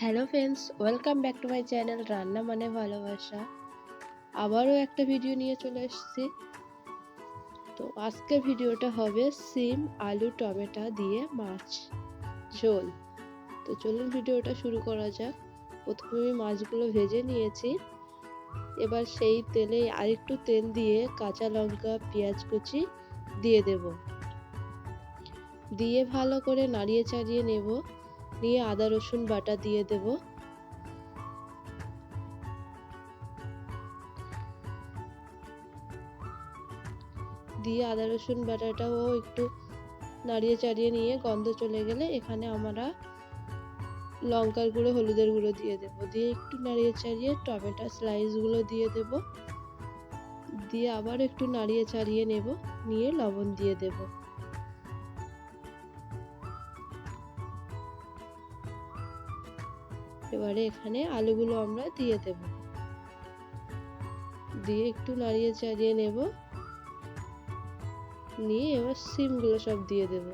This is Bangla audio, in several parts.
Hello friends, welcome back to my channel রান্না মানে ভালোবাসা। আবারও একটা ভিডিও নিয়ে চলে এসেছি। তো আজকের ভিডিওটা হবে সিম, আলু, টমেটো দিয়ে মাছ, ঝোল। তো চলুন ভিডিওটা শুরু করা যাক। প্রথমে আমি মাছগুলো ভেজে নিয়েছি। এবার সেই তেলে আরেকটু তেল দিয়ে কাঁচা লঙ্কা, পেঁয়াজ কুচি দিয়ে দেব। দিয়ে ভালো করে নাড়িয়ে চাড়িয়ে নেব। নিয়ে আদা, রসুন বাটা দিয়ে দেব। দিয়ে আদা, রসুন বাটাটাও একটু নাড়িয়ে চাড়িয়ে নিয়ে গন্ধ চলে গেলে এখানে আমরা লঙ্কার গুঁড়ো, হলুদের গুঁড়ো দিয়ে দেব। দিয়ে একটু নাড়িয়ে চাড়িয়ে টমেটো স্লাইসগুলো দিয়ে দেব। দিয়ে আবার একটু নাড়িয়ে চাড়িয়ে নেব, নিয়ে লবণ দিয়ে দেবো। এবারে এখানে আলুগুলো আমরা দিয়ে দেব। দিয়ে একটু নাড়িয়ে চাড়িয়ে নেব। নিয়ে এবার সিমগুলো সব দিয়ে দেব।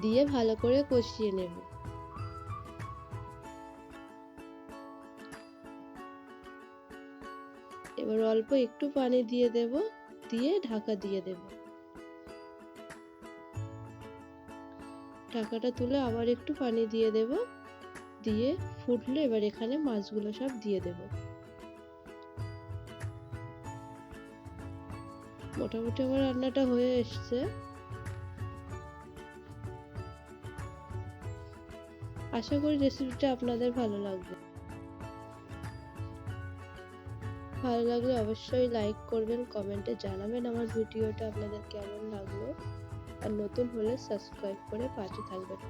দিয়ে ভালো করে কষিয়ে নেব। এবার অল্প একটু পানি দিয়ে দেব। দিয়ে ঢাকা দিয়ে দেবো। ঢাকাটা তুলে আবার একটু পানি দিয়ে দেব। দিয়ে ফুটলে এবার এখানে মাছগুলো সব দিয়ে দেব। মোটামুটি আমার রান্নাটা হয়ে এসছে। আশা করি রেসিপিটা আপনাদের ভালো লাগবে। ভালো লাগলে অবশ্যই লাইক করবেন কমেন্টে জানাবেন আমার ভিডিওটা আপনাদের কেমন লাগল। আর নতুন হলে সাবস্ক্রাইব করে পাশে থাকবেন।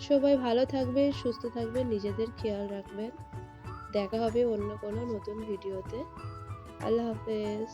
সবাই ভালো থাকবেন, সুস্থ থাকবেন, নিজেদের খেয়াল রাখবেন। দেখা হবে অন্য কোনো নতুন ভিডিওতে আল্লাহ হাফেজ।